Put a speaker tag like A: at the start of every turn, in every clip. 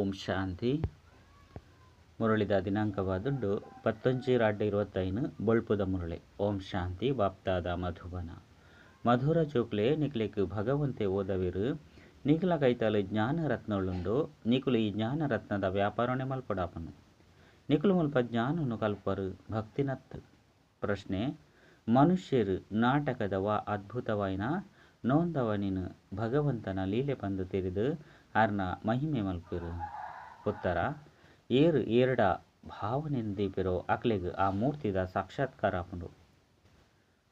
A: ಓಂ ಶಾಂತಿ. ಮುರಳಿದ ದಿನಾಂಕವಾದುಂಡು ಪತ್ತೊಂಜಿ ರಾಡ್ ಇರುವತ್ತೈನು ಬೊಳ್ಪುದ ಮುರಳಿ. ಓಂ ಶಾಂತಿ ಬಾಪ್ತಾದ ಮಧುಬನ. ಮಧುರ ಚೋಕ್ಲೆ ನಿಕ್ಲೆಕ್ ಭಗವಂತೆ ಓದವಿರು. ನಿಖಲ ಕೈತಲು ಜ್ಞಾನ ರತ್ನoluಂಡು ನಿಕುಲು ಈ ಜ್ಞಾನ ರತ್ನದ ವ್ಯಾಪಾರನೆ ಮಲ್ಪಡಾಪನು. ನಿಕುಲು ಮುಲ್ಪ ಜ್ಞಾನನು ಕಲ್ಪರು ಭಕ್ತಿನತ್ ಪ್ರಶ್ನೆ, ಮನುಷ್ಯರು ನಾಟಕದ ವಾ ಅದ್ಭುತವಾಯಿನ? ನೋಂದವನಿನ ಭಗವಂತನ ಲೀಲೆ பந்து ತೆರೆದು ಅರ್ನ ಮಹಿಮೆ ಮಲ್ಪಿರು. ಉತ್ತರ ಏರು ಏರಡ ಭಾವನೆಂದಿಪಿರೋ ಅಕ್ಲೆಗ್ ಆ ಮೂರ್ತಿದ ಸಾಕ್ಷಾತ್ಕಾರ ಆಪುಂಡು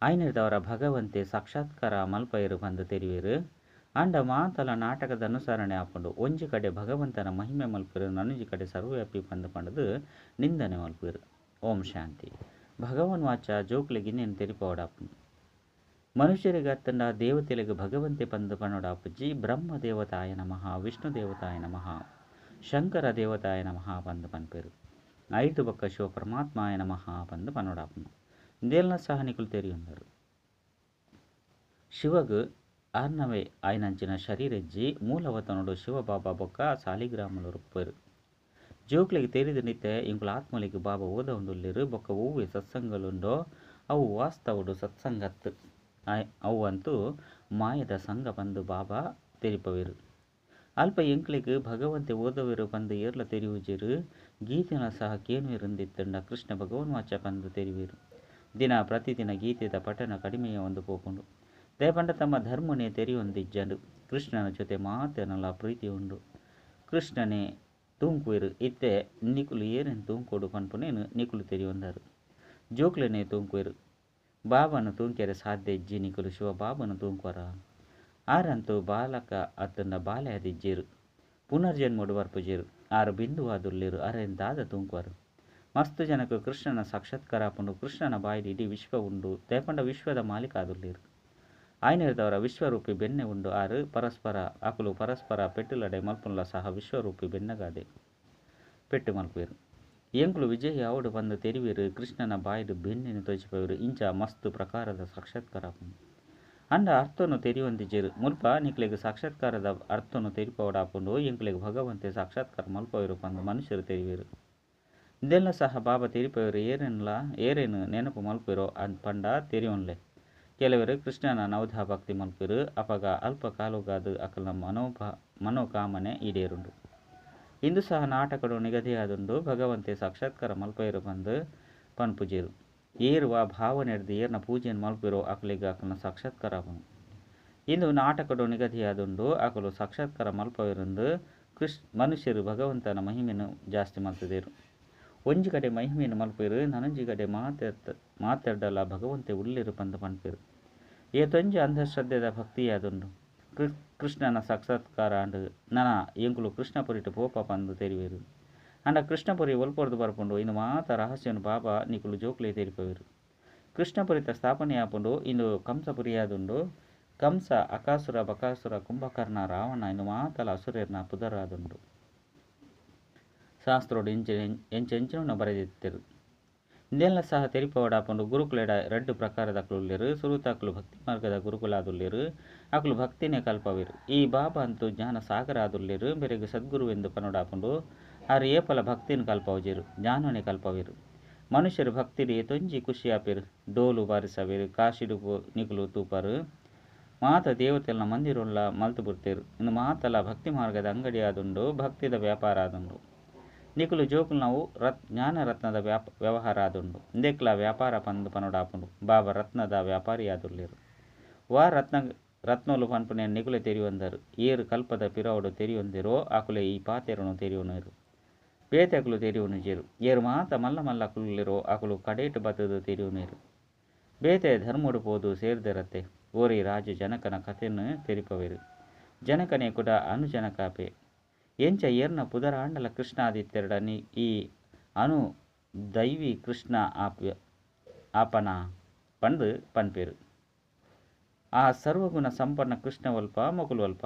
A: ಆಯ್ನಿರ್ದವರ ಭಗವಂತೆ ಸಾಕ್ಷಾತ್ಕಾರ ಮಲ್ಪಯರು ಬಂದು ತೆರಿವಿರು ಅಂಡ ಮಾತಲ ನಾಟಕದ ಅನುಸರಣೆ ಆಪುಂಡು. ಒಂಜಿ ಕಡೆ ಭಗವಂತನ ಮಹಿಮೆ ಮಲ್ಪಿರು ನನಂಜಿ ಕಡೆ ಸರ್ವವ್ಯಾಪಿ ಬಂದು ಪಂಡದು ನಿಂದನೆ ಮಲ್ಪಿರು. ಓಂ ಶಾಂತಿ. ಭಗವನ್ ವಾಚ ಜೋಕ್ಲಿಗಿನ್ನೇನು ತೆರಿಪೋಡಾಪುಂಡು. ಮನುಷ್ಯರಿಗೆ ಅತ್ತಂಡ ದೇವತೆಲೆಗೆ ಭಗವಂತೆ ಪಂದು ಪನ್ನೋಡಾಪುಜಿ ಬ್ರಹ್ಮ ದೇವತಾಯ ನಮಃ, ವಿಷ್ಣು ದೇವತಾಯ ನಮಃ, ಶಂಕರ ದೇವತಾಯ ನಮಃ ಪಂದು ಪನ್ಪೇರು ಐದು ಬೊಕ್ಕ ಶಿವ ಪರಮಾತ್ಮಾಯ ನಮಃ ಪಂದು ಪನ್ನೋಡಾಪುನು ಇಂದೆಲ್ಲ ಸಹ ನಿಕುಲು ತೆರಿಯುಂದರು ಶಿವಗ್ ಆರ್ನವೇ ಆಯ್ನಂಚಿನ ಶರೀರಜ್ಜಿ ಮೂಲವತನುಡು ಶಿವಬಾಬಾ ಬೊಕ್ಕ ಸಾಲಿಗ್ರಾಮಲು ರುಪ್ಪರು ಜೋಕ್ಲಿಗೆ ತೆರಿದು ನಿತ್ಯ ಇಂಕುಲ ಆತ್ಮಲಿಗೆ ಬಾಬಾ ಓದ ಉಂಡುಲ್ಲಿರು ಬೊಕ್ಕ ಹೂವೆ ಸತ್ಸಂಗಲುಂಡೋ, ಅವು ವಾಸ್ತವುಡು ಸತ್ಸಂಗತ್ ಅಂತೂ ಮಾಯದ ಸಂಘ ಬಂದು ಬಾಬಾ ತೆರಿಪವಿರು. ಅಲ್ಪ ಎಂಕ್ಲಿಗೆ ಭಗವಂತೆ ಓದವಿರು ಬಂದು ಏರ್ಲ ತೆರಿವುಜಿರು ಗೀತೆನ ಸಹ ಕೇನು ಇರಂದಿತ್ತಂಡ ಕೃಷ್ಣ ಭಗವನ್ ವಾಚ ಬಂದು ತೆರಿವಿರು. ದಿನ ಪ್ರತಿದಿನ ಗೀತೆದ ಪಠನ ಕಡಿಮೆಯ ಒಂದು ಪೋಪುಂಡು. ದಯಪಂಡ ತಮ್ಮ ಧರ್ಮನೇ ತೆರೆಯೊಂದಿಜ್ಜಂಡು. ಕೃಷ್ಣನ ಜೊತೆ ಮಾತೆನಲ ಪ್ರೀತಿ ಉಂಡು ಕೃಷ್ಣನೇ ತೂಂಕುವಿರು. ಇತ್ತೆ ನಿಕುಲು ಏನೇನು ತೂಂಕೋಡು ಪನ್ಪುನೇನು ನಿಕುಲು ತೆರೆಯೊಂದರು. ಜೋಕ್ಲನೇ ತೂಂಕುವಿರು. ಬಾಬನು ತೂಂಕೆರೆ ಸಾಧ್ಯ ನಿಕುಲು ಬಾಬನು ತೂಂಕೊರ ಆರಂತೂ ಬಾಲಕ ಅತ್ತಂದ ಬಾಲೆ ಅದಿಜ್ಜಿರು ಪುನರ್ಜನ್ಮಡು ಬರ್ಪುಜಿರು ಆರು ಬಿಂದುವಾದುಲ್ಲಿರು ಅರೆಂದಾದ ತೂಂಕುವರು. ಮಸ್ತು ಜನಕ್ಕೆ ಕೃಷ್ಣನ ಸಾಕ್ಷಾತ್ಕಾರ ಪುಂಡು, ಕೃಷ್ಣನ ಬಾಯಿಲಿ ಇಡೀ ವಿಶ್ವ ಉಂಡು, ತೇಪಂಡ ವಿಶ್ವದ ಮಾಲೀಕ ಆದುಲ್ಲಿರು ಆಯ್ನಿರ್ದವರ ವಿಶ್ವರೂಪಿ ಬೆನ್ನೆ ಉಂಡು, ಆರು ಪರಸ್ಪರ ಅಕುಲು ಪರಸ್ಪರ ಪೆಟ್ಟುಲಡೆ ಮಲ್ಪುನ್ಲ ಸಹ ವಿಶ್ವರೂಪಿ ಬೆನ್ನಗಾದೆ. ಪೆಟ್ಟು ಮಲ್ಪುವೆರು. ಎಂಕುಲು ವಿಜಯ ಬಂದು ತೆರಿವಿರು ಕೃಷ್ಣನ ಬಾಯ್ದು ಬೆನ್ನಿನ ತೋಚಿಪವರು ಇಂಚ ಮಸ್ತು ಪ್ರಕಾರದ ಸಾಕ್ಷಾತ್ಕಾರ. ಅಂಡ ಅರ್ಥನು ತೆರಿಯೊಂದಿಜ್ಜೆರು ಮುಲ್ಪ ನಿಕ್ಲೆಗೆ ಸಾಕ್ಷಾತ್ಕಾರದ ಅರ್ಥನು ತೆರಿಪವಡಾಪುಂಡು ಎಂಕ್ಲೆಗ್ ಭಗವಂತೆ ಸಾಕ್ಷಾತ್ಕಾರ ಮಲ್ಪವರು ಬಂದು ಮನುಷ್ಯರು ತೆರಿವಿರು. ಇದೆಲ್ಲ ಸಹ ಬಾಬಾ ತೆರಿಪವರು ಏನೆಲ್ಲ ಏರೇನು ನೆನಪು ಮಲ್ಪಿರೋ ಅನ್ ಪಂಡ ತೆರಿವನ್ಲೆ. ಕೆಲವರು ಕೃಷ್ಣನ ನವಧಾ ಭಕ್ತಿ ಮಲ್ಪಿರು, ಅಪಗ ಅಲ್ಪ ಕಾಲುಗಾದು ಅಕಲ ಮನೋಭ, ಮನೋಕಾಮನೆ ಈಡೇರುಂಡು. ಇಂದು ಸಹ ನಾಟಕಡು ನಿಗದಿಯಾದಂದು ಭಗವಂತೆ ಸಾಕ್ಷಾತ್ಕಾರ ಮಲ್ಪೈರು ಬಂದು ಪನ್ಪುಜಿರು. ಏರುವ ಭಾವನೆಡ್ದು ಏರ್ನ ಪೂಜೆಯನ್ನು ಮಲ್ಪಿರೋ ಅಕಲಿಗೆ ಅಕಲ್ನ ಸಾಕ್ಷಾತ್ಕಾರ ಬಂದು ಇಂದು ನಾಟಕಡು ನಿಗದಿಯಾದುಂಡು ಅಕಲು ಸಾಕ್ಷಾತ್ಕಾರ ಮಲ್ಪವಿರಂದು ಕೃಷ್ ಮನುಷ್ಯರು ಭಗವಂತನ ಮಹಿಮೆಯನ್ನು ಜಾಸ್ತಿ ಮಲ್ತಿದೇರು ಒಂಜಿ ಕಡೆ ಮಹಿಮೆಯನ್ನು ಮಲ್ಪಿರು, ನನಂಜಿ ಕಡೆ ಮಾತಾಡ್ತ ಮಾತೆರ್ಡಲ್ಲ ಭಗವಂತೆ ಉಳ್ಳಿರು ಪಂದು ಪನ್ಪಿರು. ಏತೊಂಜಿ ಅಂಧಶ್ರದ್ಧೆದ ಭಕ್ತಿಯಾದುಂಡು ಅಂಡು ನನ ಎಂಕುಲು ಕೃಷ್ಣಪುರಿಟ್ಟು ಪೋಪ ಪಂದು ತೆರಿವೇರು. ಅಂಡ ಕೃಷ್ಣಪುರಿ ಒಲ್ಪೊರ್ದು ಬರ್ಪುಂಡು, ಇನ್ನು ಮಾತ ರಹಸ್ಯನು ಬಾಬಾ ನಿಕುಲು ಜೋಕ್ಲೆ ತೆರಿಪವಿರು ಕೃಷ್ಣಪುರಿತ ಸ್ಥಾಪನೆ ಆಪುಂಡು ಇಂದು ಕಂಸಪುರಿಯಾದುಂಡು, ಕಂಸ, ಅಕಾಸುರ, ಬಕಾಸುರ, ಕುಂಭಕರ್ಣ, ರಾವಣ, ಇನ್ನು ಮಾತಲ ಅಸುರೇರ್ನ ಪುದರಾದುಂಡು. ಶಾಸ್ತ್ರೋಡು ಎಂಚ ಎಂಚೆಂಚನ ಬರೆದಿತ್ತರು. ಇಂದೆಲ್ಲ ಸಹ ತೆರಿಪವಡಾಪುಂಡು ಗುರುಕುಲೆಡ ಎರಡು ಪ್ರಕಾರದ ಅಕ್ಲುಲ್ಲೆರ್ ಸುರುತ ಅಕ್ಲು ಭಕ್ತಿ ಮಾರ್ಗದ ಗುರುಕುಲಾದುಲ್ಲೆರು, ಅಕ್ಲು ಭಕ್ತಿನೇ ಕಲ್ಪವಿರು. ಈ ಬಾಬಾ ಅಂತೂ ಜ್ಞಾನ ಸಾಗರ ಆದುಲ್ಲೆರು ಬೆರೆಗೆ ಸದ್ಗುರುವೆಂದು ಪನೋಡಾಪುಂಡು ಆರು ಏಪಲ ಭಕ್ತಿನ ಕಲ್ಪವುಜಿರು ಜ್ಞಾನನೇ ಕಲ್ಪವಿರು. ಮನುಷ್ಯರು ಭಕ್ತಿಡಿ ತೊಂಜಿ ಖುಷಿಯಾಪಿರು, ಡೋಲು ಬಾರಿಸವಿರು, ಕಾಶಿಡು ನಿಗಲು ತೂಪರು. ಮಾತ ದೇವತೆಲ್ನ ಮಂದಿರುಳ್ಳ ಮಲ್ತು ಬುರ್ತೇರು ಇನ್ನು ಮಾತಲ ಭಕ್ತಿ ಮಾರ್ಗದ ಅಂಗಡಿ ಆದುಂಡು ಭಕ್ತಿದ ವ್ಯಾಪಾರ ಆದುಂಡು ನಿಕುಲು ಜೋಕುಲು ನಾವು ರತ್ ಜ್ಞಾನ ರತ್ನದ ವ್ಯಾಪ ವ್ಯವಹಾರ ಆದುಂಡು ಇಂದೆಕ್ಲ ವ್ಯಾಪಾರ ಪಂದು ಪನೋಡಾಪುಂಡು. ಬಾಬಾ ರತ್ನದ ವ್ಯಾಪಾರಿ ಆದುಲ್ಲೇರು ವಾ ರತ್ನ, ರತ್ನೋಲು ಪನ್ಪುನೆ ನಿಕುಲೆ ತೆರಿಯೊಂದರು. ಏರು ಕಲ್ಪದ ಪಿರವಡು ತೆರಿಯೊಂದಿರೋ, ಆಕುಲೆ ಈ ಪಾತೆರನು ತೆರಿಯೋನರು ಬೇತೆಕುಲು ತೆರೆಯುವನು ಜೇರು ಏರು ಮಾತ ಮಲ್ಲ ಮಲ್ಲ ಕುಲ್ಲಿರೋ ಆಕುಲು ಕಡೇಟು ಬತ್ತದು ತೆರಿಯುನೇರು ಬೇತೆ ಧರ್ಮಡು ಪೋದು ಸೇರಿದರತ್ತೆ. ಓರಿ ರಾಜು ಜನಕನ ಕಥೆಯನ್ನು ತೆರಿಪವೇರು. ಜನಕನೇ ಕೂಡ ಅನುಜನಕಾಪೆ ಎಂಚ ಏರ್ನ ಪುದರ ಆಂಡಲ ಕೃಷ್ಣಾದಿತ್ಯರಡನಿ ಈ ಅನು ದೈವಿ ಕೃಷ್ಣ ಆಪ್ಯ, ಆಪನ ಪಂದು ಪನ್ಪೇರು. ಆ ಸರ್ವಗುಣ ಸಂಪನ್ನ ಕೃಷ್ಣವಲ್ಪ ಮೊಗುಲ್ವಲ್ಪ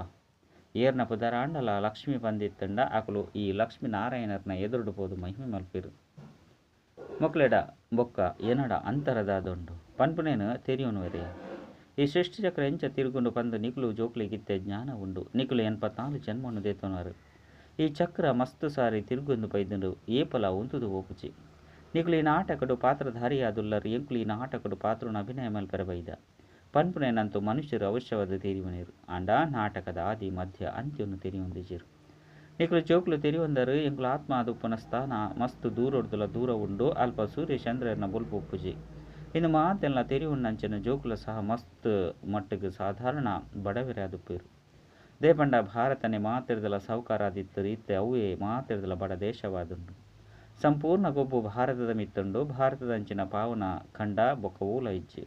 A: ಏರ್ನ ಪುದರ ಆಂಡಲ ಲಕ್ಷ್ಮಿ ಬಂದಿತ್ತಂಡ ಆಕಲು ಈ ಲಕ್ಷ್ಮಿ ನಾರಾಯಣರ್ನ ಎದುರುಡು ಪೋದು ಮಹಿಮೆ ಮಲ್ಪಿರು. ಮೊಕ್ಲೆಡ ಬೊಕ್ಕ, ಎನಡ ಅಂತರದಾದೊಂಡು. ಪನ್ಪುನೇನು ತೆರಿಯೋನುವರೆ ಈ ಸೃಷ್ಟಿ ಚಕ್ರ ಎಂಚ ತಿರುಗುಂಡು ಬಂದು ನಿಕುಲು ಜೋಕ್ಲಿಗಿತ್ತೆ ಜ್ಞಾನ ಉಂಡು. ನಿಕುಲು ಎನ್ಪತ್ನಾಲು ಜನ್ಮವನ್ನು ದೇತೋನರು ಈ ಚಕ್ರ ఈ ಸಾರಿ మస్తుసారి తిరుగుందు పైదుడు ಫಲ ఉంతుదు ఓపుచి నీకులీన ಆಟಕಡು ಪಾತ್ರಧಾರಿಯಾದುಲ್ಲರು ಎಂಕುಲಿನ ಆಟಕಡು ಪಾತ್ರನ ಅಭಿನಯ ಮಲ್ಪೆರಬೈದ ಪನ್ಪುನೆನಂತು ಮನುಷ್ಯರು ಅವಶ್ಯವಾದ ತೆರಿವನೇರು ಅಂಡ ನಾಟಕದ ಆದಿ ಮಧ್ಯ ಅಂತ್ಯವನ್ನು ತೆರಿಯೊಂದಿಜಿರು ನಿಕುಲು ಚೋಕುಲು ತೆರಿಯೊಂದರು ಎಂಕುಲು ಆತ್ಮ ಅದುಪ್ಪನ ಸ್ಥಾನ ಮಸ್ತು ದೂರೊಡ್ದುಲ ದೂರ ಉಂಡು, ಅಲ್ಪ ಸೂರ್ಯ ಚಂದ್ರನ ಬುಲ್ಪು ಪೂಜೆ ಇನ್ನು ಮಾತೆಲ್ಲ ತೆರಿಯುಣ್ಣಂಚಿನ ಜೋಕುಲ ಸಹ ಮಸ್ತ್ ಮಟ್ಟಿಗೆ ಸಾಧಾರಣ ಬಡವರೇ ಪೇರು ದೇಪಂಡ ಭಾರತನೆ ಮಾತಿರ್ದಲ ಸೌಕಾರಾದಿತ್ತು ಇತ್ತೆ ಅವೇ ಮಾತಿರ್ದಲ ಬಡ ದೇಶವಾದುಂಡು ಸಂಪೂರ್ಣ ಗೊಬ್ಬು ಭಾರತದ ಮಿತ್ತುಂಡು ಭಾರತದಂಚಿನ ಪಾವನ ಖಂಡ ಬೊಕ್ಕ ಊಲ ಇಜ್ಜಿ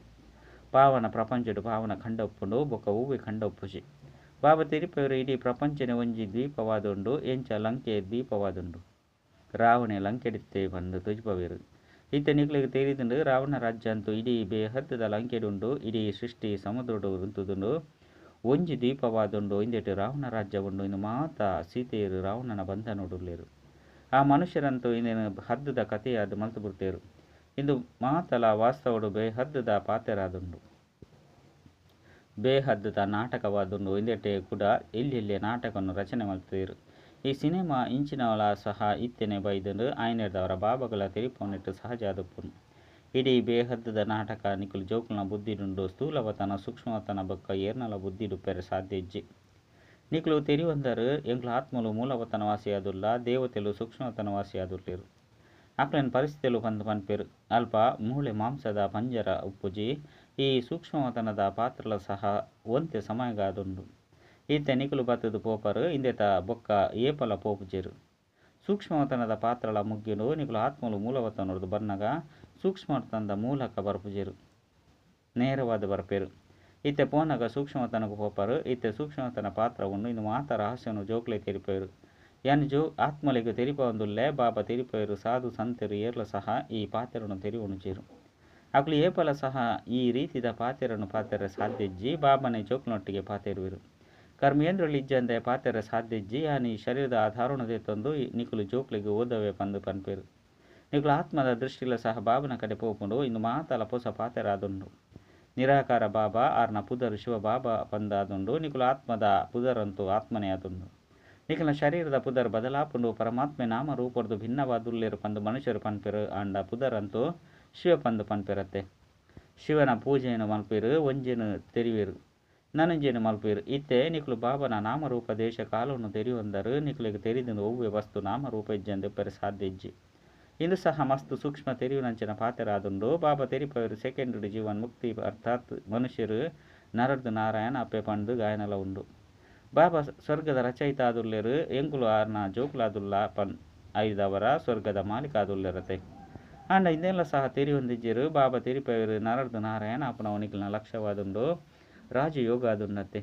A: ಪಾವನ ಪ್ರಪಂಚಡು ಪಾವನ ಖಂಡ ಉಪ್ಪುಂಡು ಬೊಕ್ಕ ಹೂವಿ ಖಂಡ ಉಪ್ಪುಜಿ ಬಾಬಾ ತಿರುಪೇರು ಇಡೀ ಪ್ರಪಂಚನೆ ಒಂಜಿ ದ್ವೀಪವಾದುಂಡು, ಎಂಚ ಲಂಕೆ ದ್ವೀಪವಾದುಂಡು. ರಾವಣೆ ಲಂಕೆಡಿತ್ತೆ ಬಂದು ತುಜ್ಪವೇರು. ಇತ್ತೆ ನಿಕ್ಲಿಗೆ ತೆರಿದುಂಡು, ರಾವಣ ರಾಜ್ಯ ಅಂತೂ ಇಡೀ ಬೇಹದ್ದದ ಲಂಕೆಡುಂಡು, ಇಡೀ ಸೃಷ್ಟಿ ಸಮುದ್ರಡು ರುಂತುದುಂಡು. ಒಂಜಿ ದೀಪವಾದುಂಡು ಇಂದೆಟ್ಟು ರಾವಣ ರಾಜ್ಯ ಉಂಡು ಇನ್ನು ಮಾತ ಸೀತೆಯರು ರಾವಣನ ಬಂಧ ನೋಡುಲ್ಲೇರು ಆ ಮನುಷ್ಯರಂತೂ ಇಂದಿನ ಹದ್ದದ ಕಥೆಯಾದ ಮಲ್ತು ಬಿಡ್ತೇರು ಇಂದು ಮಾತಲ ವಾಸ್ತವಡು ಬೇಹದ್ದದ ಪಾತೆರಾದುಂಡು ಬೇಹದ್ದದ ನಾಟಕವಾದುಂಡು ಇಂದೆಟ್ಟೆ ಕೂಡ ಎಲ್ಲೆಲ್ಲಿ ನಾಟಕವನ್ನು ರಚನೆ ಮಾಡ್ತೀರು ಈ ಸಿನಿಮಾ ಇಂಚಿನವಳ ಸಹ ಇತ್ತೆನೆ ಬೈದಂಡು ಆಯ್ನೆಡ್ದವರ ಬಾಬಗಳ ತೆರಿಪವನ್ನಿಟ್ಟು ಸಹಜ ಆದುಪ್ಪುನು ಇಡೀ ಬೇಹದ್ದದ ನಾಟಕ ನಿಕುಲು ಜೋಕುಲ್ನ ಬುದ್ಧಿಡುಂಡು ಸ್ಥೂಲವತನ ಸೂಕ್ಷ್ಮವತನ ಬೊಕ್ಕ ಏರ್ನಲ ಬುದ್ಧಿಡುಪ್ಪರೆ ಸಾಧ್ಯ ಇಜ್ಜಿ ನಿಕುಲು ತೆರಿವಂದರು ಎಂಕ್ಲ ಆತ್ಮಲು ಮೂಲವತನ ವಾಸಿಯಾದುಲ್ಲ ದೇವತೆಲು ಸೂಕ್ಷ್ಮವತನ ವಾಸಿಯಾದುಲ್ಲಿರು ಅಕ್ಲೆನ್ ಪರಿಸ್ಥಿತಿಲು ಬಂದು ಪನ್ಪೆರು ಅಲ್ಪ ಮೂಳೆ ಮಾಂಸದ ಪಂಜರ ಉಪ್ಪುಜಿ, ಈ ಸೂಕ್ಷ್ಮವತನದ ಪಾತ್ರಲ ಸಹ ಒಂತೆ ಸಮಯಗಾದುಂಡು. ಈತ ನಿಕುಲು ಬತ್ತದು ಪೋಪರು ಇಂದೆತ ಬೊಕ್ಕ ಏಪಲ ಪೋಪುಜೆರು. ಸೂಕ್ಷ್ಮವತನದ ಪಾತ್ರಲ ಮುಗ್ಗಿನು ನಿಕುಲು ಆತ್ಮಲು ಮೂಲವತನರದು ಬನ್ನಗ ಸೂಕ್ಷ್ಮವತನದ ಮೂಲಕ ಬರ್ಪುಜೆರು. ನೇರವಾದ ಬರ್ಪೇರು. ಇತ್ತೆ ಪೋನಗ ಸೂಕ್ಷ್ಮವತನకు ಹೋಪರು ಇತ್ತೆ ಸೂಕ್ಷ್ಮತನ ಪಾತ್ರ ಉಂಡು ಇನ್ನು ಮಾತ ರಹಸ್ಯನು ಜೋಕ್ಲೆ ತೆರಿಪೇರು ಯಾನು ಜೋ ಆತ್ಮಲಿಗೆ ತೆರಿಪೊಂದುಲ್ಲೆ ಬಾಬಾ ತೆರಿಪೇರು ಸಾಧು ಸಂತರು ಏರ್ಲ ಸಹ ಈ ಪಾತೆರನು ತೆರಿವುಣುಚೇರು ಅಕ್ಲು ಏಪಲ ಸಹ ಈ ರೀತಿದ ಪಾತೆರನು ಪಾತೆರ ಸಾಧ್ಯಜ್ಜಿ, ಬಾಬನೆ ಜೋಕ್ನೊಟ್ಟಿಗೆ ಪಾತೆರುವಿರು. ಕರ್ಮೇಂದ್ರಳು ಇಜ್ಜಂದೆ ಪಾತ್ರರ ಸಾಧ್ಯಜ್ಜಿ ಆನಿ ಶರೀರದ ಆಧಾರಣದೆ ತಂದು ನಿಕುಲು ಜೋಕ್ಲಿಗೆ ಓದವೆ ಪಂದು ಪನ್ಪೇರು. ಆತ್ಮದ దృష్టిలో ಸಹ ಬಾಬನ ಕಡೆ ಪೋಪುಂಡು ಇನ್ನು ಮಾತಲ ಪೊಸ ಪಾತೆರಾದುಂಡು. ನಿರಾಕಾರ ಬಾಬಾ ಆರ್ನ ಪುದರು ಶಿವ ಬಾಬಾ ಪಂದಾದುಂಡು ನಿಕುಲು ಆತ್ಮದ ಪುದರಂತೂ ಆತ್ಮನೇ ಆದುಂಡು. ನಿಖಲ ಶರೀರದ ಪುದರ್ ಬದಲಾಪುಂಡು. ಪರಮಾತ್ಮೆ ನಾಮ ರೂಪಡ್ದು ಭಿನ್ನವಾದುಲ್ಲೇರು ಪಂದು ಮನುಷ್ಯರು ಪನ್ಪಿರು. ಆಂಡ ಪುದರಂತೂ ಶಿವ ಪಂದು ಪನ್ಪಿರತ್ತೆ. ಶಿವನ ಪೂಜೆಯನ್ನು ಮಲ್ಪಿರು, ಒಂಜೇನು ತೆರಿವಿರು. ನನಂಜೇನು ಮಲ್ಪಿರು. ಇತ್ತೆ ನಿಖಲು ಬಾಬನ ನಾಮರೂಪ ದೇಶ ಕಾಲವನ್ನು ತೆರಿಯೊಂದರು ನಿಖಲಿಗೆ ತೆರಿದಿಂದ ಒವ್ವೆ ವಸ್ತು ನಾಮರೂಪ ಇಜ್ಜಂದು ಪೆರ ಇಜ್ಜಿ. ಇಂದು ಸಹ ಮಸ್ತು ಸೂಕ್ಷ್ಮ ತೆರಿವಿನಂಚಿನ ಪಾತೆರಾದುಂಡು ಬಾಬಾ ತೆರಿಪವರು ಸೆಕೆಂಡ್ ಜೀವನ್ ಮುಕ್ತಿ ಅರ್ಥಾತ್ ಮನುಷ್ಯರು ನರಡ್ದು ನಾರಾಯಣ ಅಪ್ಪೆ ಪಂಡು ಗಾಯನಲ ಉಂಡು. ಬಾಬಾ ಸ್ವರ್ಗದ ರಚಯಿತ ಆದುಲ್ಲೆರು ಎಂಕುಲು ಆರ್ನ ಜೋಕುಲಾದುಲ್ಲ ಪನ್ ಐದವರ ಸ್ವರ್ಗದ ಮಾಲೀಕ ಆದುಲ್ಲೆರತೆ ಅಂಡ ಇದೆಲ್ಲ ಸಹ ತೆರಿ ಹೊಂದಿಜ್ಜರು ಬಾಬಾ ತೆರಿಪವರು ನರಡ್ದು ನಾರಾಯಣ ಅಪ್ಪನ ಅವನಿಗಿನ ಲಕ್ಷ್ಯವಾದುಂಡು ರಾಜಯೋಗ ಅದುನ್ನತೆ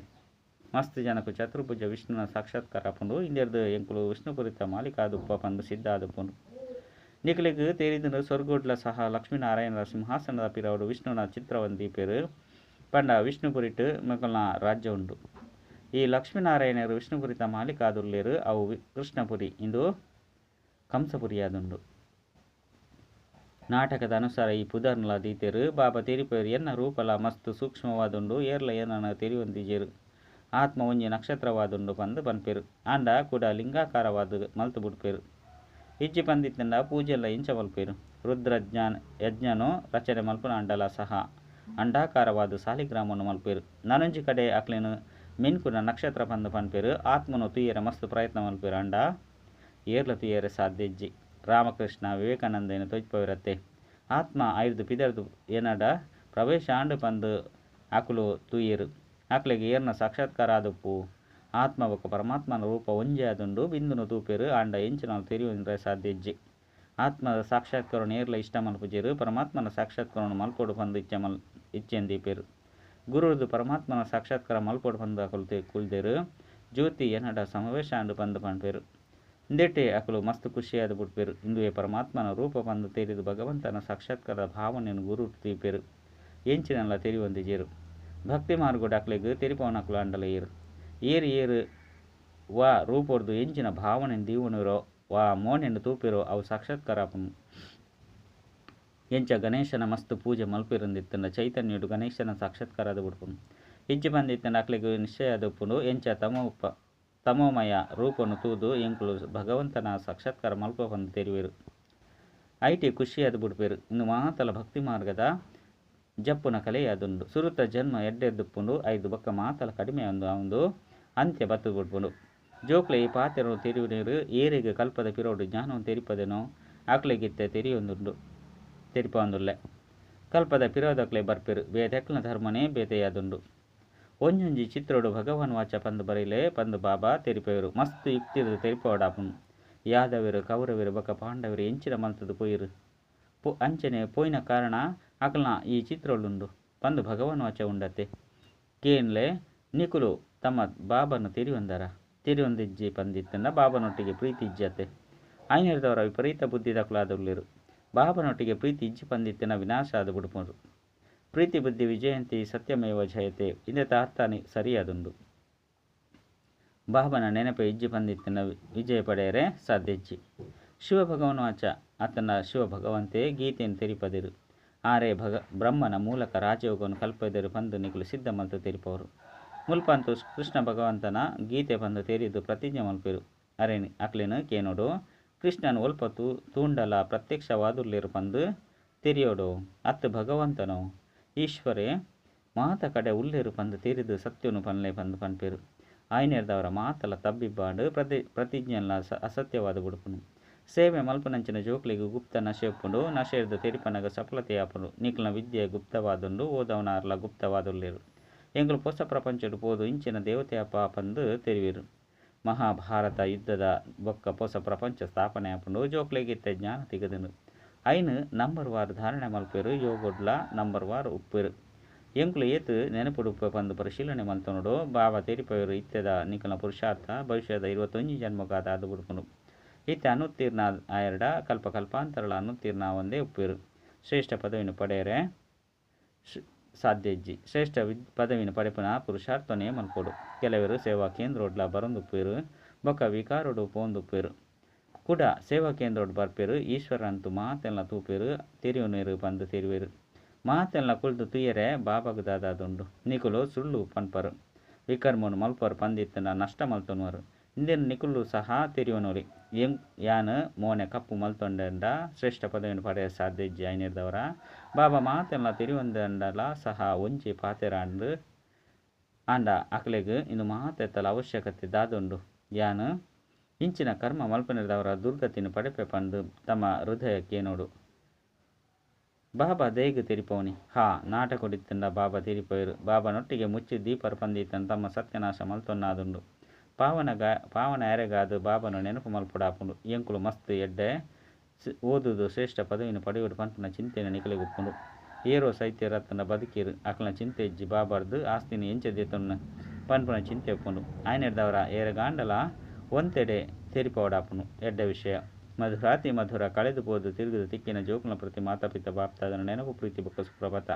A: ಮಸ್ತ್ ಜನಕು ಚತುರ್ಭುಜ ವಿಷ್ಣುನ ಸಾಕ್ಷಾತ್ಕಾರ ಅಪ್ಪುಂಡು ಇಂದೆರ್ದು ಎಂಕುಲು ವಿಷ್ಣುಪುರಿತ ಮಾಲೀಕ ಆದುಪ್ಪ ಪಂದು ಸಿದ್ಧ ಆದುಪ್ಪುಂಡು. ನಿಖಲಿಗೆ ತೇರಿದ ಸ್ವರ್ಗೋಡ್ಲ ಸಹ ಲಕ್ಷ್ಮೀನಾರಾಯಣರ ಸಿಂಹಾಸನದ ಪಿರವಡು ವಿಷ್ಣುನ ಚಿತ್ರವನ್ನು ಪಂಡ ವಿಷ್ಣುಪುರಿಟ್ಟು ಮಕ್ಕಳ ರಾಜ್ಯ ಉಂಡು ಈ ಲಕ್ಷ್ಮೀನಾರಾಯಣರು ವಿಷ್ಣುಪುರಿತ ಮಾಲೀಕಾದುಲ್ಲೇರು ಅವು ಕೃಷ್ಣಪುರಿ ಇಂದು ಕಂಸಪುರಿಯಾದುಂಡು ನಾಟಕದ ಅನುಸಾರ ಈ ಪುದರ್ನಲ ದೀತೆರು, ಬಾಬಾ ತೆರಿಪೇರು ಎನ್ನ ರೂಪಲ ಮಸ್ತ್ ಸೂಕ್ಷ್ಮವಾದುಂಡು ಏರ್ಲ ಏನನ ತೆರಿಯೊಂದಿಜೇರು ಆತ್ಮ ಒಂಜಿ ನಕ್ಷತ್ರವಾದುಂಡು ಪಂದು ಪನ್ಪೇರು ಆಂಡ ಕೂಡ ಲಿಂಗಾಕಾರವಾದ ಮಲ್ತು ಬಿಡ್ಪೇರು ಇಜ್ಜಿ ಪಂದಿತ್ತಿಂಡ ಪೂಜೆಲ್ಲ ಇಂಚ ಮಲ್ಪೇರು ರುದ್ರಜ್ಞಾನ, ಯಜ್ಞನು ರಚನೆ ಮಲ್ಪುನ ಅಂಡಲ ಸಹ. ಅಂಡಾಕಾರವಾದ ಸಾಲಿಗ್ರಾಮವನ್ನು ಮಲ್ಪೇರು ನನಂಜಿ ಕಡೆ ಅಕ್ಲೇನು ಮಿನ್ಕುನ ನಕ್ಷತ್ರ ಪಂದು ಪನ್ಪೇರು. ಆತ್ಮನು ತುಯ್ಯರ ಮಸ್ತ್ ಪ್ರಯತ್ನ ಮಲ್ಪೇರು ಅಂಡ, ಏರ್ಲ ತುಯ್ಯರೆ ಸಾಧ್ಯಜ್ಜಿ. ರಾಮಕೃಷ್ಣ ವಿವೇಕಾನಂದನ ತೊಜ್ಪವಿರತ್ತೆ ಆತ್ಮ ಐದು ಪಿದರ್ದು ಏನಡ, ಪ್ರವೇಶ ಆಂಡು ಪಂದು ಅಕುಲು ತುಯ್ಯರು. ಅಕ್ಲಿಗೆ ಏರ್ನ ಸಾಕ್ಷಾತ್ಕಾರ ಆದುಪ್ಪು ಆತ್ಮ ಬೊಕ್ಕ ಪರಮಾತ್ಮನ ರೂಪ ಒಂಜೆ ಆದುಂಡು ಬಿಂದುನು ತೂಪೇರು ಆಂಡ ಎಂಚಿನ ತೆರಿಯುಂದ್ರೆ ಸಾಧ್ಯ ಇಜ್ಜಿ. ಆತ್ಮದ ಸಾಕ್ಷಾತ್ಕಾರ ಏರ್ಲ ಇಷ್ಟ ಮಲ್ಪುಜೇರು ಪರಮಾತ್ಮನ ಸಾಕ್ಷಾತ್ಕಾರವನ್ನು ಮಲ್ಪೋಡು ಪಂದು ಇಚ್ಛೆ ಮಲ್ ಇಚ್ಛೆಂದೀಪೇರು ಗುರುದು ಪರಮಾತ್ಮನ ಸಾಕ್ಷಾತ್ಕಾರ ಮಲ್ಪೋಡು ಪಂದು ಕುಲ್ತೆ ಕುಲ್ದೇರು, ಜ್ಯೋತಿ ಏನಡ ಸಮಾವೇಶ ಆಂಡು ಪಂದು ಪನ್ಪೇರು ಇಂದೆಟ್ಟೆ ಅಕಲು ಮಸ್ತ್ ಖುಷಿಯಾದ ಬಿಡ್ಪೇರು ಇಂದುವೆ ಪರಮಾತ್ಮನ ರೂಪ ಬಂದು ತೇರಿದು ಭಗವಂತನ ಸಾಕ್ಷಾತ್ಕಾರದ ಭಾವನೆಯನ್ನು ಗುರು ತೀಪೇರು. ಎಂಚಿನೆಲ್ಲ ತೆರಿಯೊಂದಿಜೇರು ಭಕ್ತಿ ಮಾರ್ಗೋಡು ಅಕ್ಲೆಗ್ ತೆರಿಪವನ ಅಕ್ಲು ಅಂಡಲ ಏರು ಏರು ವಾ ರೂಪೊಡ್ದು ಎಂಚಿನ ಭಾವನೆ ದೀವನಿರೋ ವಾ ಮೋನೆಂಡು ತೂಪಿರೋ ಅವು ಸಾಕ್ಷಾತ್ಕಾರ ಎಂಚ ಗಣೇಶನ ಮಸ್ತ್ ಪೂಜೆ ಮಲ್ಪಿರಂದಿತ್ತಂಡ ಚೈತನ್ಯುಡು ಗಣೇಶನ ಸಾಕ್ಷಾತ್ಕಾರದ ಬಿಡ್ಪುನು ಇಂಚಿ ಬಂದಿತ್ತಂಡ ಅಕ್ಲೆಗ್ ನಿಶ್ಚಯ ಆದುಪ್ಪುಂಡು ಎಂಚ ತಮ ಉಪ್ಪ ತಮೋಮಯ ರೂಪವನ್ನು ತೂದು ಎಂಕುಲು ಭಗವಂತನ ಸಾಕ್ಷಾತ್ಕಾರ ಮಲ್ಪ ಬಂದು ತೆರುವೆರು. ಐಟಿ ಖುಷಿಯಾದ ಬಿಡ್ಪೇರು, ಇನ್ನು ಮಾತಲ ಭಕ್ತಿ ಮಾರ್ಗದ ಜಪ್ಪುನ ಕಲೆಯಾದುಂಡು ಸುರುತ ಜನ್ಮ ಎಡ್ಡೆದ್ದುಪ್ಪುಂಡು ಐದು ಬಕ್ಕ ಮಾತಲ ಕಡಿಮೆ ಒಂದು ಒಂದು ಅಂತ್ಯ ಬತ್ತು ಬಿಡ್ಪುಂಡು ಜೋಕ್ಲೆ ಈ ಪಾತೆರು ತೆರಿಯುನೀರು ಏರಿಗೆ ಕಲ್ಪದ ಪಿರೋಡು ಜ್ಞಾನವನ್ನು ತೆರಿಪದೇನೋ, ಆಕ್ಲೆಗಿತ್ತೆ ತೆರೆಯೊಂದುಂಡು ತೆರಿಪೊಂದುಲ್ಲೆ ಕಲ್ಪದ ಪಿರೋದಕ್ಲೆ ಬರ್ಪಿರು ಬೇತೆಕ್ಲ ಧರ್ಮನೇ ಬೇತೆಯಾದುಂಡು. ಒಂಜೊಂಜಿ ಚಿತ್ರೋಡು ಭಗವಾನ್ ವಾಚ ಪಂದು ಬರಿಲೆ, ಪಂದು ಬಾಬಾ ತೆರಿಪೆಯರು, ಮಸ್ತ್ ಯುಕ್ತಿರ್ದು ತೆರಿಪೋಡಾಪುನು ಯಾದವರು, ಕೌರವರು, ಬಕ ಪಾಂಡವರು ಎಂಚಿನ ಮಲ್ತದು ಪೋಯಿರು. ಪೊ, ಅಂಚನೆ ಪೋಯಿನ ಕಾರಣ ಅಕಲ್ನ ಈ ಚಿತ್ರೋಳುಂಡು ಪಂದು ಭಗವಾನ್ ವಾಚ ಉಂಡತೆ ಕೇನ್ಲೆ, ನಿಕುಲು ತಮ್ಮ ಬಾಬನ್ನು ತಿರಿವಂದರ. ತಿರಿವಂದಿಜ್ಜಿ ಬಂದಿತ್ತನ್ನ ಬಾಬನೊಟ್ಟಿಗೆ ಪ್ರೀತಿ ಇಜ್ಜತೆ. ಆಯ್ನರಿದವರ ವಿಪರೀತ ಬುದ್ಧಿ ದಕ್ಲಾದುರ್ಲಿರು ಬಾಬನೊಟ್ಟಿಗೆ ಪ್ರೀತಿ ಇಜ್ಜಿ ಪಂದಿತ್ತಿನ ವಿನಾಶ ಆದ ಬುಡುಪರು ಪ್ರೀತಿ ಬುದ್ಧಿ ವಿಜಯಂತಿ ಸತ್ಯಮೇವ ಜಯತೆ. ಇಂದೆತ ತಾರ್ತಾನೆ ಸರಿಯಾದುಂಡು. ಬಾಬನ ನೆನಪೆ ಇಜ್ಜಿ ಪಂದಿತ್ತಿನ ವಿಜಯ ಪಡೆಯರೆ ಸಾಧ್ಯಜ್ಜಿ ಶಿವಭಗವನ್ ವಾಚ ಆತನ ಶಿವ ಭಗವಂತೆ ಗೀತೆಯನ್ನು ತೆರಿಪದಿರು. ಆರೆ ಭಗ, ಬ್ರಹ್ಮನ ಮೂಲಕ ರಾಜಯೋಗವನ್ನು ಕಲ್ಪದರು ಬಂದು ನಿಗಲು ಸಿದ್ಧ ತಿರುಪವರು ತೆರಿಪವರು. ಮುಲ್ಪಂತು ಕೃಷ್ಣ ಭಗವಂತನ ಗೀತೆ ಬಂದು ತೇರಿದ್ದು ಪ್ರತಿಜ್ಞೆ ಮಲ್ಪಿರು. ಅರೇನಿ ಅಕ್ಲಿನ ಕೇನೋಡು, ಕೃಷ್ಣನ ಒಲ್ಪತ್ತು ತೂಂಡಲ ಪ್ರತ್ಯಕ್ಷವಾದುರ್ಲಿರು ಬಂದು ತಿರಿಯೋಡು, ಅತ್ತು ಭಗವಂತನು, ಈಶ್ವರೇ, ಮಾತ ಕಡೆ ಉಲ್ಲೇರು ಬಂದು ತೀರಿದು ಸತ್ಯನು ಪನ್ಲೆ ಬಂದು ಪನ್ಪಿರು ಆಯ್ನೇರ್ದವರ ಮಾತಲ ತಬ್ಬಿಬ್ಬಾಂಡು ಪ್ರತಿ ಪ್ರತಿಜ್ಞೆಲ್ಲ ಸ, ಅಸತ್ಯವಾದ ಗುಡುಪುನು ಸೇವೆ ಮಲ್ಪನಂಚಿನ ಜೋಕ್ಲಿಗೆ ಗುಪ್ತ ನಶೆ ಒಪ್ಪುಂಡು ನಶೆರ್ದು ತೆರಿಪನಗ ಸಫಲತೆಯಾಪುಂಡು ನಿಕ್ಲನ ವಿದ್ಯೆ ಗುಪ್ತವಾದುಂಡು, ಓದವನಾರ್ಲ ಗುಪ್ತವಾದುಲ್ಲೇರು ಎಂಗಳು ಹೊಸ ಪ್ರಪಂಚಡು ಪೋದು ಇಂಚಿನ ದೇವತೆಯ ಪಾಪಂದು ತೆರಿವಿರು ಮಹಾಭಾರತ ಯುದ್ಧದ ಬೊಕ್ಕ ಹೊಸ ಪ್ರಪಂಚ ಸ್ಥಾಪನೆ ಆಪುಂಡು. ಜೋಕ್ಲೆಗಿತ್ತ ಜ್ಞಾನ ತೆಗೆದನು. ಐನು ನಂಬರ್ ವಾರ್ ಧಾರಣೆ ಮಲ್ಪೇರು. ಯೋಗೊಡ್ಲ ನಂಬರ್ ವಾರ್ ಉಪ್ಪೇರು. ಎಂಕುಲು ಏತು ನೆನಪುಡು ಬಂದು ಪರಿಶೀಲನೆ ಮಲ್ತನೋಡು ಬಾವ ತೆರಿಪೇರು ಇತ್ಯದ ನಿಕಲ ಪುರುಷಾರ್ಥ ಭವಿಷ್ಯದ ಇವತ್ತೊಂಜಿ ಜನ್ಮಗಾದ ಅದು ಬಿಡ್ಕೊಂಡು ಇತ್ತೆ ಅನುತ್ತೀರ್ಣ ಆಯರ್ಡ, ಕಲ್ಪ ಕಲ್ಪಾಂತರಳ ಅನುತ್ತೀರ್ಣ ಒಂದೇ ಉಪ್ಪೇರು. ಶ್ರೇಷ್ಠ ಪದವಿನ ಪಡೆಯರೆ. ಸಾಧ್ಯಜ್ಜಿ. ಶ್ರೇಷ್ಠ ವಿದ್, ಪದವಿನ ಪಡೆಪನ ಪುರುಷಾರ್ಥನೇ ಮನ್ಪೊಡು ಕೆಲವರು ಸೇವಾ ಕೇಂದ್ರೋಡ್ಲ ಬರೊಂದುಪ್ಪೇರು ಬೊಕ್ಕ ವಿಕಾರೋಡು ಪೋಂದುಪ್ಪೇರು. ಕೂಡ ಸೇವಾ ಕೇಂದ್ರೋಡ್ ಬರ್ಪೇರು, ಈಶ್ವರಂತು ಮಾತೆಲ್ಲ ತೂಪೇರು ತೆರಿಯುನೇರು ಬಂದು ತಿರುವೇರು. ಮಾತೆಲ್ಲ ಕುಳ್ದು ತುಯ್ಯರೆ ಬಾಬಗದಾದುಂಡು ನಿಕುಲು ಸುಳ್ಳು ಪನ್ಪರು. ವಿಕರ್ಮನು ಮಲ್ಪರು ಪಂದಿತ್ತನ ನಷ್ಟ ಮಲ್ತನುವರು. ಇಂದಿನ ನಿಕುಲು ಸಹ ತೆರಿಯೋನೋರಿ ಎಂಗ್ ಯಾನ್, ಮೋನೆ, ಕಪ್ಪು ಮಲ್ತೊಂಡೆಂಡ ಶ್ರೇಷ್ಠ ಪದವಿಯನ್ನು ಪಡೆಯ ಸಾಧ್ಯ ಇಜ್ಜಿ ಐನಿರ್ದವರ ಬಾಬಾ, ಮಾತೆಲ್ಲ ತಿರುವಂದಲ ಸಹ ಒಂಜಿ ಪಾತೆರಾಂಡು ಆಂಡ, ಅಕ್ಲೆಗ್ ಇಂದು ಮಾತೆತ್ತಲ ಅವಶ್ಯಕತೆ ದಾದುಂಡು. ಯಾನ್? ಇಂಚಿನ ಕರ್ಮ ಮಲ್ಪನಿರ್ದವರ ದುರ್ಗತಿನ ಪಡೆಪೆ ಪಂದು ತಮ್ಮ ಹೃದಯಕ್ಕೆ ನೋಡು. ಬಾಬಾ ದೇಗ ತಿರಿಪವನಿ. ಹಾ ನಾಟ ಬಾಬಾ ತಿರಿಪೋಯರು ಬಾಬನೊಟ್ಟಿಗೆ ಮುಚ್ಚಿ ದೀಪರ ಪಂದಿತ್ತನ್ ತಮ್ಮ ಸತ್ಯನಾಶ ಮಲ್ತೊನ್ನಾದುಂಡು. ಪಾವನಗ ಪಾವನ ಯಾರೆಗಾದು ಬಾಬನು ನೆನಪು ಮಲ್ಪುಡಾಪುಂಡು. ಎಂಕುಲು ಮಸ್ತ್ ಎಡ್ಡೆ ಓದುದು ಶ್ರೇಷ್ಠ ಪದವಿನ ಪಡೆಯುವುದು ಪಂಪನ ಚಿಂತೆನ ನಿಕಲಿಗುಪ್ಪುಂಡು. ಏರೋ ಸೈತ್ಯ ರತ್ನ ಬದುಕಿರು ಅಕಲ ಚಿಂತೆ ಇಜ್ಜಿ ಬಾಬಾರ್ದು ಎಂಚ ಎಂಚದೆತೊನ್ನ ಪನ್ಪುನ ಚಿಂತೆ ಒಪ್ಪುಂಡು. ಆಯ್ನೆಡ್ದವರ ಏರ ಗಾಂಡಲ ಒಂತೆಡೆ ತೆರಿಪವಡಾಪುನು ಎಡ್ಡ ವಿಷಯ ಮಧುರಾತಿ ಮಧುರ ಕಳೆದು ಹೋದು ತಿರುಗಿದ ತಿಕ್ಕಿನ ಜೋಕುಲ ಪ್ರತಿ ಮಾತಾಪಿತ ಬಾಪ್ತಾದನ ನೆನಪು ಪ್ರೀತಿ ಬೊಕ್ಕ ಸುಪ್ರಭಾತ.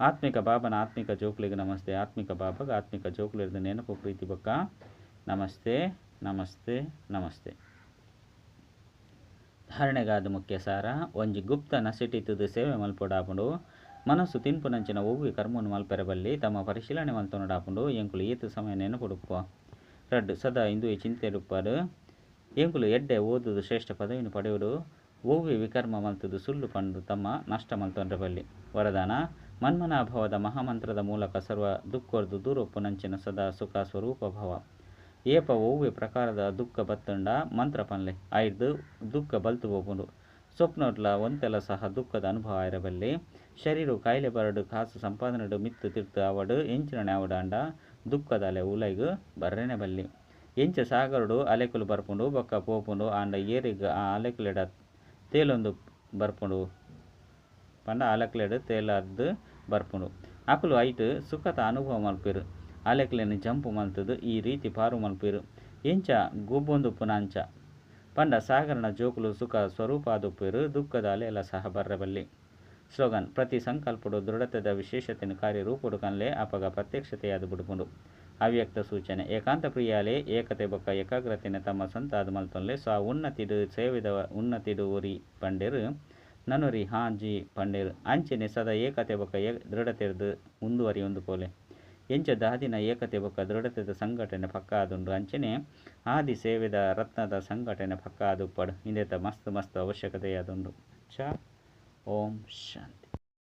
A: ಆತ್ಮಿಕ ಬಾಬನ ಆತ್ಮಿಕ ಜೋಕ್ಲಿಗೆ ನಮಸ್ತೆ. ಆತ್ಮಿಕ ಬಾಬಗ ಆತ್ಮಿಕ ಜೋಕ್ಲಿರ್ದ ನೆನಪು ಪ್ರೀತಿ ಬೊಕ್ಕ ನಮಸ್ತೆ ನಮಸ್ತೆ ನಮಸ್ತೆ. ಧಾರಣೆಗಾದ ಮುಖ್ಯ ಸಾರ ಒಂಜಿ ಗುಪ್ತ ನಸಿಟಿತುದು ಸೇವೆ ಮಲ್ಪಡಾಪುಂಡು. ಮನಸ್ಸು ತಿನ್ಪುನಂಚಿನ ಒವ್ವಿ ಕರ್ಮನು ಮಲ್ಪೆರಬಲ್ಲಿ ತಮ್ಮ ಪರಿಶೀಲನೆ ಮಲ್ತೊಂಡಾಪುಂಡು ಎಂಕುಲು ಈತು ಸಮಯ ನೆನಪುಡುಪ್ಪ ರಡ್ಡು, ಸದಾ ಇಂದು ಚಿಂತೆ ರುಪ್ಪಾಡು ಎಂಕುಲು ಎಡ್ಡೆ ಓದುದು ಶ್ರೇಷ್ಠ ಪದವಿನ ಪಡೆಯುವುದು ಓವಿ ವಿಕರ್ಮ ಮಲ್ತುದು ಸುಳ್ಳು ಪಂಡು ತಮ್ಮ ನಷ್ಟ ಮಲ್ತೊಂಡ್ರೆ ಬಲ್ಲಿ ವರದಾನ, ಮನ್ಮನಾಭವದ ಮಹಾಮಂತ್ರದ ಮೂಲಕ ಸರ್ವ ದುಃಖರ್ದು ದೂರೊಪ್ಪುನಂಚಿನ ಸದಾ ಸುಖ ಸ್ವರೂಪ ಭವ. ಏಪ ಒವ್ವೆ ಪ್ರಕಾರದ ದುಃಖ ಬತ್ತಂಡ ಮಂತ್ರ ಪನ್ಲೆ. ಐದು, ದುಃಖ ಬಲ್ತು ಹೋಗುಂಡು ಸ್ವಪ್ನೋಟ್ಲ ಒಂತೆಲ ಸಹ ದುಃಖದ ಅನುಭವ ಇರಬಲ್ಲಿ ಶರೀರ ಕಾಯಿಲೆ ಬರಡು, ಕಾಸು ಸಂಪಾದನೆಡು, ಮಿತ್ತು ತಿರ್ತು ಅವಡು ಎಂಚಿನ ಅವಡಾಂಡ ದುಃಖದ ಅಲೆ ಉಲೈಗು ಬರ್ರೆನೆ ಬಲ್ಲಿ. ಎಂಚ ಸಾಗರಡು ಅಲೆಕುಲು ಬರ್ಪುಂಡು, ಬೊಕ್ಕ ಪೋಪುಂಡು ಆಂಡ ಏರಿಗ ಆ ಅಲೆಕುಲೆಡ ತೇಲೊಂದು ಬರ್ಪುಂಡು. ಪಂಡ ಅಲೆಕ್ಲೆಡ್ ತೇಲದ್ದು ಬರ್ಪುಂಡು. ಅಕುಲು ಐಟ್ ಸುಖದ ಅನುಭವ ಮಲ್ಪೆರು. ಅಲೆಕ್ಲೆನ್ ಜಂಪು ಮಲ್ತದು ಈ ರೀತಿ ಪಾರು ಮಲ್ಪಿರು. ಇಂಚ ಗುಬ್ಬೊಂದು ಪುನಾಂಚ. ಪಂಡ ಸಾಗರನ ಜೋಕುಲು ಸುಖ ಸ್ವರೂಪ ದುಪ್ಪಿರು ದುಃಖದ ಅಲೆಲ ಸಹ ಬರ್ರಬಲ್ಲಿ. ಸ್ಲೋಗನ್, ಪ್ರತಿ ಸಂಕಲ್ಪಡು ದೃಢತೆದ ವಿಶೇಷತೆಯನ್ನು ಕಾರ್ಯರೂಪುಡು ಕನ್ಲೆ ಅಪಗ ಪ್ರತ್ಯಕ್ಷತೆಯಾದ ಬುಡುಪುಂಡು. ಅವ್ಯಕ್ತ ಸೂಚನೆ, ಏಕಾಂತ ಪ್ರಿಯಾಲೆ ಏಕತೆ ಬೊಕ್ಕ ಏಕಾಗ್ರತೆನ ತಮ್ಮ ಸ್ವಂತ ಆದ ಮಲ್ತೊನ್ಲೆ ಸ್ವ ಉನ್ನತಿಡು ಸೇವಿದ ಉನ್ನತಿಡು ಉರಿ ಪಂಡೆರು, ನನುರಿ ಹಾಂಜಿ ಪಂಡೆರು. ಅಂಚೆನೆ ಸದಾ ಏಕತೆ ಬೊಕ್ಕ ಏ ದೃಢತೆರ್ದು ಮುಂದುವರಿ ಒಂದು ಪೋಲೆ ಎಂಚ ದಾದಿನ ಏಕತೆ ಬೊಕ್ಕ ದೃಢತೆದ ಸಂಘಟನೆ ಪಕ್ಕ ಅಂಚನೆ ಆದಿ ಸೇವೆದ ರತ್ನದ ಸಂಘಟನೆ ಪಕ್ಕ ಆದುಪ್ಪಡು ಇಂದೆತ ಮಸ್ತ್ ಮಸ್ತ್ ಅವಶ್ಯಕತೆ ಆದುಂಡು ಚ, ಓಂ, ಶಾಂತಿ.